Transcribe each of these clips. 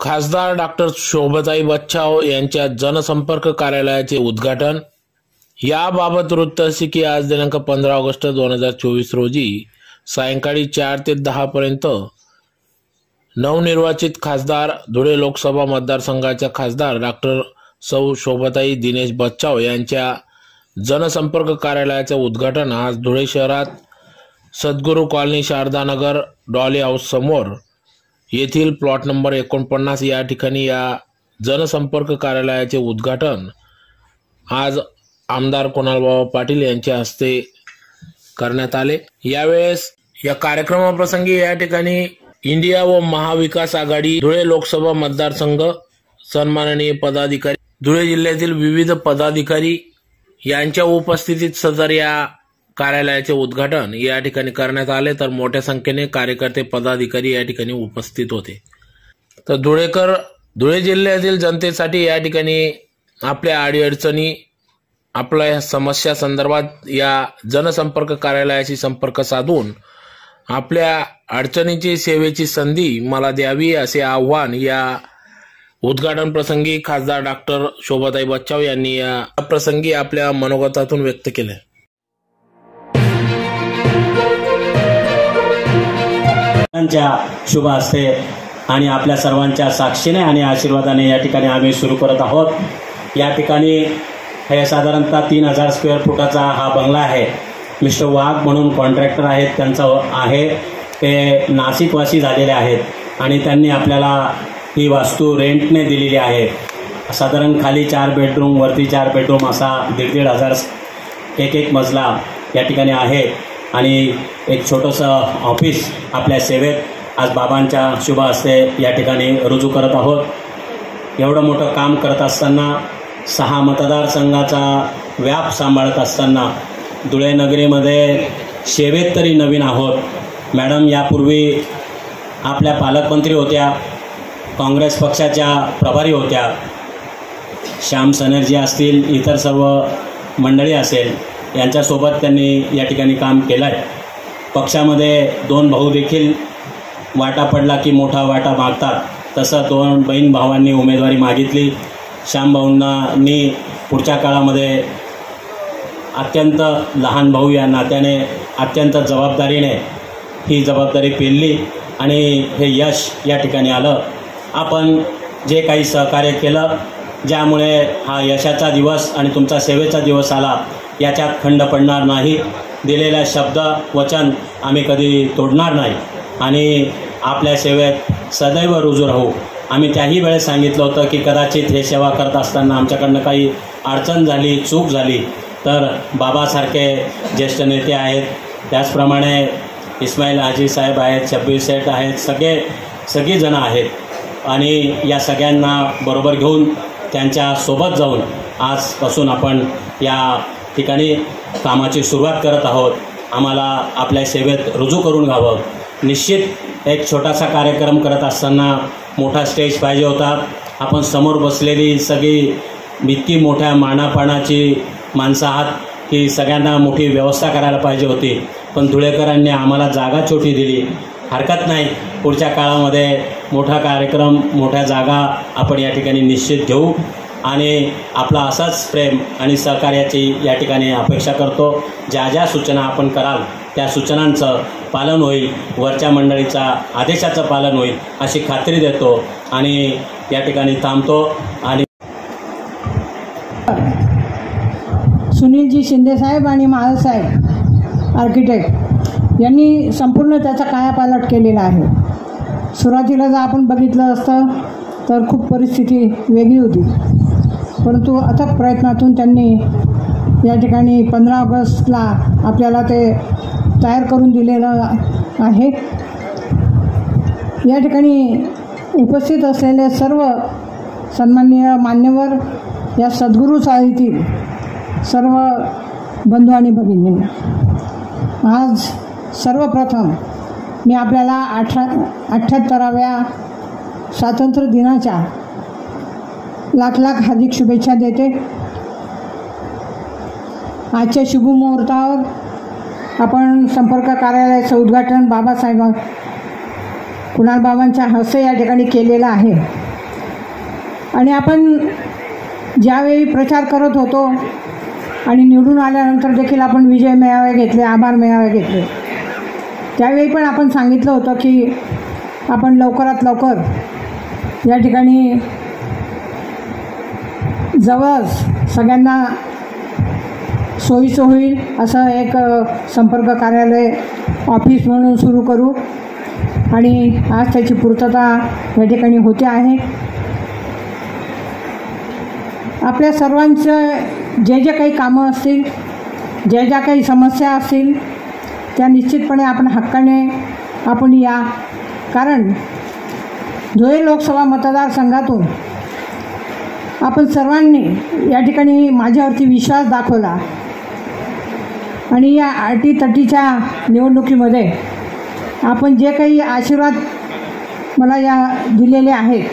खासदार डॉक्टर शोभताई बच्छाव यांच्या जनसंपर्क कार्यालयाचे उद्घाटन. याबाबत वृत्त असे की आज दिनांक पंधरा ऑगस्ट दोन हजार चोवीस रोजी सायंकाळी चार ते दहापर्यंत नवनिर्वाचित खासदार धुळे लोकसभा मतदारसंघाच्या खासदार डॉक्टर सौ शोभताई दिनेश बच्चाव यांच्या जनसंपर्क कार्यालयाचे उद्घाटन आज धुळे शहरात सद्गुरू कॉलनी शारदानगर डॉली हाऊस समोर येथील प्लॉट नंबर एकोणपन्नास या ठिकाणी या जनसंपर्क कार्यालयाचे उद्घाटन आज आमदार कुणालबाबा पाटील यांच्या हस्ते करण्यात आले. यावेळेस या कार्यक्रमाप्रसंगी या ठिकाणी इंडिया व महाविकास आघाडी धुळे लोकसभा मतदारसंघ सन्माननीय पदाधिकारी धुळे जिल्ह्यातील विविध पदाधिकारी यांच्या उपस्थितीत सदर या कार्यालयाचे उद्घाटन या ठिकाणी करण्यात आले. तर मोठ्या संख्येने कार्यकर्ते पदाधिकारी या ठिकाणी उपस्थित होते. तर धुळेकर धुळे जिल्ह्यातील जनतेसाठी या ठिकाणी आपल्या अडीअडचणी आपल्या समस्या संदर्भात या जनसंपर्क कार्यालयाशी संपर्क साधून आपल्या अडचणीची सेवेची संधी मला द्यावी असे आव्हान या उद्घाटन प्रसंगी खासदार डॉक्टर शोभाताई बच्चाव यांनी या प्रसंगी आपल्या मनोगतातून व्यक्त केले शुभ असते आणि आपल्या सर्वांच्या साक्षीने आणि आशीर्वादाने या ठिकाणी आम्ही सुरू करत आहोत. या ठिकाणी हे साधारणतः तीन हजार स्क्वेअर फुटाचा हा बंगला आहे. मिस्टर वाघ म्हणून कॉन्ट्रॅक्टर आहेत त्यांचं आहे. ते नाशिकवासी झालेले आहेत आणि त्यांनी आपल्याला ही वास्तू रेंटने दिलेली आहे. साधारण खाली चार बेडरूम वरती चार बेडरूम असा दीड दीड हजार एक एक मजला या ठिकाणी आहे. आणि एक छोटंसं ऑफिस आपल्या सेवेत आज बाबांच्या शुभ हस्ते या ठिकाणी रुजू करत आहोत. एवढं मोठं काम करत असताना सहा मतदारसंघाचा व्याप सांभाळत असताना धुळे नगरीमध्ये सेवेत तरी नवीन आहोत. मॅडम यापूर्वी आपल्या पालकमंत्री होत्या काँग्रेस पक्षाच्या प्रभारी होत्या. श्याम सनर्जी असतील इतर सर्व मंडळी असेल. यांच्यासोबत त्यांनी या ठिकाणी काम केलं आहे पक्षामध्ये दोन भाऊ देखील वाटा पडला की मोठा वाटा मागतात. तसं दोन बहीण भावांनी उमेदवारी मागितली. श्यामभाऊंनानी पुढच्या काळामध्ये अत्यंत लहान भाऊ या नात्याने अत्यंत जबाबदारीने ही जबाबदारी पेलली आणि हे यश या ठिकाणी आलं. आपण जे काही सहकार्य केलं ज्यामुळे हा यशाचा दिवस आणि तुमचा सेवेचा दिवस आला याच्यात खंड पडणार नाही. दिलेल्या शब्द वचन आम्ही कधी तोडणार नाही. आणि आपल्या सेवेत सदैव रुजू राहू. आम्ही त्याही वेळेस सांगितलं होतं की कदाचित हे सेवा करत असताना आमच्याकडनं काही अडचण झाली चूक झाली तर बाबासारखे ज्येष्ठ नेते आहेत. त्याचप्रमाणे इस्माईल हाजी साहेब आहेत शब्बीर सेठ आहेत सगळे सगळीजणं आहेत. आणि या सगळ्यांना बरोबर घेऊन त्यांच्यासोबत जाऊन आजपासून आपण या ठिकाणी कामाची सुरुवात करत आहोत. आम्हाला आपल्या सेवेत रुजू करून घ्यावं. निश्चित एक छोटासा कार्यक्रम करत असताना मोठा स्टेज पाहिजे होता. आपण समोर बसलेली सगळी इतकी मोठ्या मानापानाची माणसं आहात की सगळ्यांना मोठी व्यवस्था करायला पाहिजे होती. पण धुळेकरांनी आम्हाला जागा छोटी दिली. हरकत नाही. पुढच्या काळामध्ये मोठा कार्यक्रम मोठ्या जागा आपण या ठिकाणी निश्चित घेऊ. आणि आपला असाच प्रेम आणि सहकार्याची या ठिकाणी अपेक्षा करतो. ज्या ज्या सूचना आपण कराल त्या सूचनांचं पालन होईल वरच्या मंडळीचा आदेशाचं पालन होईल अशी खात्री देतो आणि या ठिकाणी थांबतो आणि सुनीलजी शिंदेसाहेब आणि महासाहेब आर्किटेक्ट यांनी संपूर्ण त्याचा कायापालट केलेला आहे. सुरुवातीला जर आपण बघितलं असतं तर खूप परिस्थिती वेगळी होती. परंतु अथक प्रयत्नातून त्यांनी या ठिकाणी पंधरा ऑगस्टला आपल्याला ते तयार करून दिलेलं आहे. या ठिकाणी उपस्थित असलेले सर्व सन्माननीय मान्यवर या सद्गुरू साहितील सर्व बंधू आणि भगिनींना आज सर्वप्रथम मी आपल्याला अठरा अठ्ठ्याहत्तराव्या स्वातंत्र्य दिनाच्या लाख लाख हार्दिक शुभेच्छा देते. आजच्या शुभमुहूर्तावर आपण संपर्क कार्यालयाचं उद्घाटन बाबासाहेब कुणाल बाबांच्या हस्ते या ठिकाणी केलेलं आहे. आणि आपण ज्यावेळी प्रचार करत होतो आणि निवडून आल्यानंतर देखील आपण विजय मेळावे घेतले आभार मेळावे घेतले. त्यावेळी पण आपण सांगितलं होतं की आपण लवकरात लवकर या ठिकाणी जवळ सगळ्यांना सोयीचं होईल असं एक संपर्क कार्यालय ऑफिस म्हणून सुरू करू. आणि आज त्याची पूर्तता या ठिकाणी होते आहे. आपल्या सर्वांचं जे जे काही कामं असतील ज्या ज्या काही समस्या असतील त्या निश्चितपणे आपण हक्काने आपण या. कारण धुळे लोकसभा मतदारसंघातून आपण सर्वांनी या ठिकाणी माझ्यावरती विश्वास दाखवला. आणि या अटीतटीच्या निवडणुकीमध्ये आपण जे काही आशीर्वाद मला या दिलेले आहेत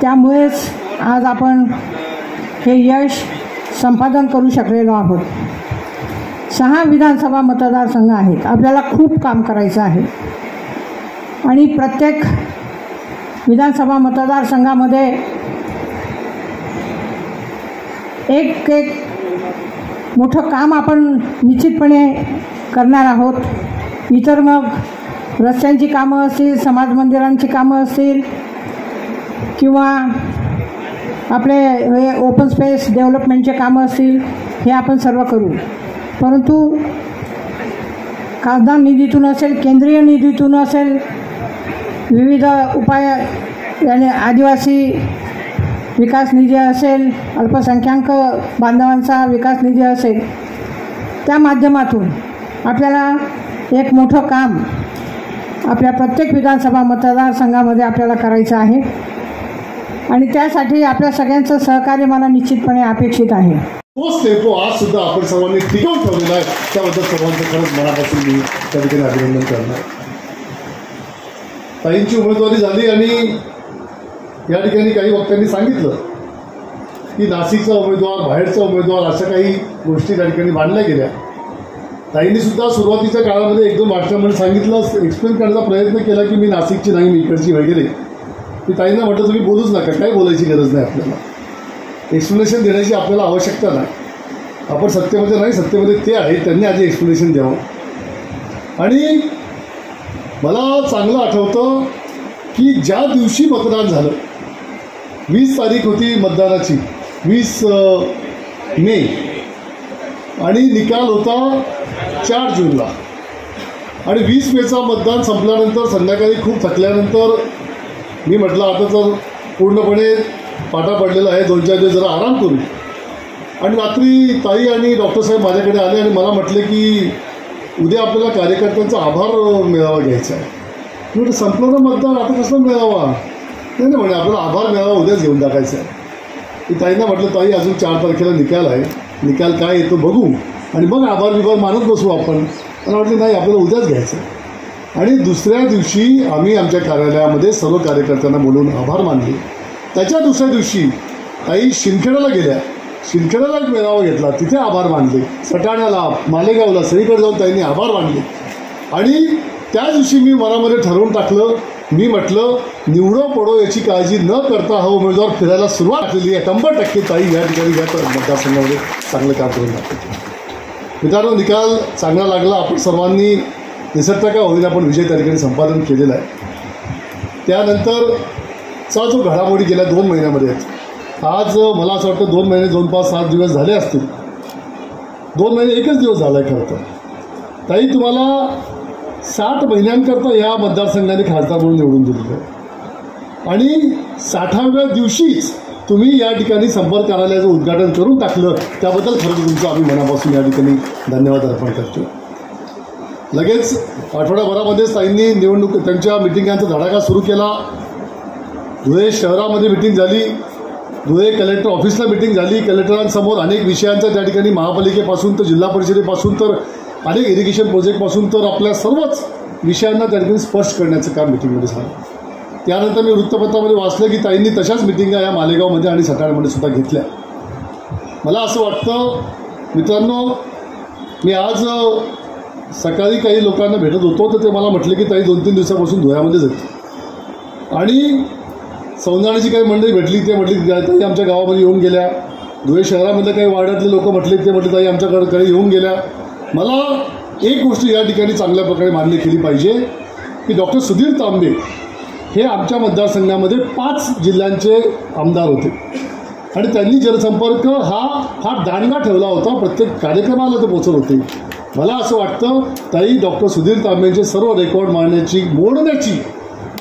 त्यामुळेच आज आपण हे यश संपादन करू शकलेलो आहोत. सहा विधानसभा मतदारसंघ आहेत. आपल्याला खूप काम करायचं आहे. आणि प्रत्येक विधानसभा मतदारसंघामध्ये एक एक मोठं काम आपण निश्चितपणे करणार आहोत. इतर मग रस्त्यांची कामं असतील समाज मंदिरांची कामं असतील किंवा आपले हे ओपन स्पेस डेव्हलपमेंटचे कामं असतील हे आपण सर्व करू. परंतु खासदार निधीतून असेल केंद्रीय निधीतून असेल विविध उपाय याने आदिवासी विकास निधी असेल अल्पसंख्याक बांधवांचा विकास निधी असेल त्या माध्यमातून आपल्याला एक मोठं काम आपल्या प्रत्येक विधानसभा मतदारसंघामध्ये आपल्याला करायचं आहे. आणि त्यासाठी आपल्या सगळ्यांचं सहकार्य मला निश्चितपणे अपेक्षित आहे. तोच आज सुद्धा आपण सर्वांनी टिकवून ठेवलेला आहे. त्याबद्दल सर्वांचं खरंच मनापासून मी त्या ठिकाणी अभिनंदन करणार. ताईंची उमेदवारी झाली आणि या ठिकाणी काही वक्त्यांनी सांगितलं की नाशिकचा उमेदवार बाहेरचा उमेदवार अशा काही गोष्टी त्या ठिकाणी मांडल्या गेल्या. ताईंनी सुद्धा सुरुवातीच्या काळामध्ये एक दोन भाषणामध्ये सांगितलं एक्सप्लेन करण्याचा प्रयत्न केला की मी नाशिकची नाही मी इकडची वगैरे. मी ताईंना म्हटलं तुम्ही बोलूच नका काही बोलायची गरज नाही आपल्याला. एक्सप्लेनेशन देण्याची आपल्याला आवश्यकता नाही. आपण सत्तेमध्ये नाही सत्तेमध्ये ते आहेत त्यांनी आधी एक्सप्लेनेशन द्यावं. आणि मला चांगलं आठवतं की ज्या दिवशी मतदान झालं वीस तारीख होती मतदानाची वीस मे आणि निकाल होता चार जूनला. आणि वीस मेचा मतदान संपल्यानंतर संध्याकाळी खूप थकल्यानंतर मी म्हटलं आता तर पूर्णपणे पाटा पडलेला आहे दोन चार दिवस जरा आराम करू. आणि रात्री ताई आणि डॉक्टर साहेब माझ्याकडे आले आणि मला म्हटले की उद्या आपल्याला कार्यकर्त्यांचा आभार मेळावा घ्यायचा आहे. मी म्हटलं मतदार मतदान? आता कसं मेळावा? नाही नाही म्हणे आपल्याला आभार मेळावा उद्याच घेऊन टाकायचा आहे. मी ताईंना म्हटलं ताई अजून चार तारखेला निकाल आहे. निकाल काय येतो बघू. आणि मग आभार विभार मानत बसू आपण. मला वाटलं नाही आपल्याला उद्याच घ्यायचं आहे. आणि दुसऱ्या दिवशी आम्ही आमच्या कार्यालयामध्ये सर्व कार्यकर्त्यांना बोलवून आभार मानले. त्याच्या दुसऱ्या दिवशी ताई शिंदखेड्याला गेल्या. शिंदखेड्याला एक मेळावा घेतला. तिथे आभार मानले. सटाण्याला मालेगावला सगळीकडे जाऊन ताईंनी आभार मानले. आणि त्या दिवशी मी मनामध्ये ठरवून टाकलं. मी म्हटलं निवडो पडो याची काळजी न करता हा उमेदवार फिरायला सुरुवात केली आहे. शंभर टक्के ताई या ठिकाणी या मतदारसंघामध्ये चांगलं काम करून दाखवते मित्रांनो निकाल चांगला लागला. आपण सर्वांनी निसटता का होईल आपण विजय त्या ठिकाणी संपादन केलेलं आहे. त्यानंतरचा जो घडामोडी गेल्या दोन महिन्यामध्ये आहेत आज मला असं वाटतं दोन महिने दोन पाच सात दिवस झाले असतील. दोन महिने एकच दिवस झाला आहे खरं तर. ताई तुम्हाला साठ महिन्यांकरता या मतदारसंघाने खासदार म्हणून निवडून दिलेलं आहे. आणि साठाव्या दिवशीच तुम्ही या ठिकाणी संपर्क कार्यालयाचं उद्घाटन करून टाकलं. त्याबद्दल खरं तुमचं आम्ही मनापासून या ठिकाणी धन्यवाद अर्पण करतो. लगेच आठवड्याभरामध्येच ताईंनी निवडणूक त्यांच्या मिटिंगांचा धडाका सुरू केला. धुळे शहरामध्ये मिटिंग झाली. धुळे कलेक्टर ऑफिसला मिटिंग झाली. कलेक्टरांसमोर अनेक विषयांचा त्या ठिकाणी महापालिकेपासून तर जिल्हा परिषदेपासून तर अनेक इरिगेशन प्रोजेक्टपासून तर आपल्या सर्वच विषयांना त्या ठिकाणी स्पष्ट करण्याचं काम मिटिंगमध्ये झालं. त्यानंतर मी वृत्तपत्रामध्ये वाचलं की ताईंनी तशाच मिटिंगा या मालेगावमध्ये आणि सटाण्यामध्ये सुद्धा घेतल्या. मला असं वाटतं मित्रांनो मी आज सकाळी काही लोकांना भेटत होतो तर ते मला म्हटले की ताई दोन तीन दिवसापासून धुळ्यामध्येच जाते आणि संविधानाची काही मंडळी भेटली ते म्हटली ताई आमच्या गावामध्ये येऊन गेल्या. धुळे शहरामधले काही वाड्यातले लोक म्हटले ते म्हटले ताई आमच्याकडे येऊन गेल्या. मला एक गोष्ट या ठिकाणी चांगल्या प्रकारे मान्य केली पाहिजे की डॉक्टर सुधीर तांबे हे आमच्या मतदारसंघामध्ये पाच जिल्ह्यांचे आमदार होते. आणि त्यांनी जनसंपर्क हा हा दांडगा ठेवला होता प्रत्येक कार्यक्रमाला ते पोचत होते. मला असं वाटतं ताई डॉक्टर सुधीर तांबेंचे सर्व रेकॉर्ड मांडण्याची मोडण्याची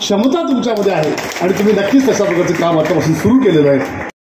क्षमता तुमच्यामध्ये आहे. आणि तुम्ही नक्कीच तशा प्रकारचं काम आतापासून सुरू केलेलं आहे.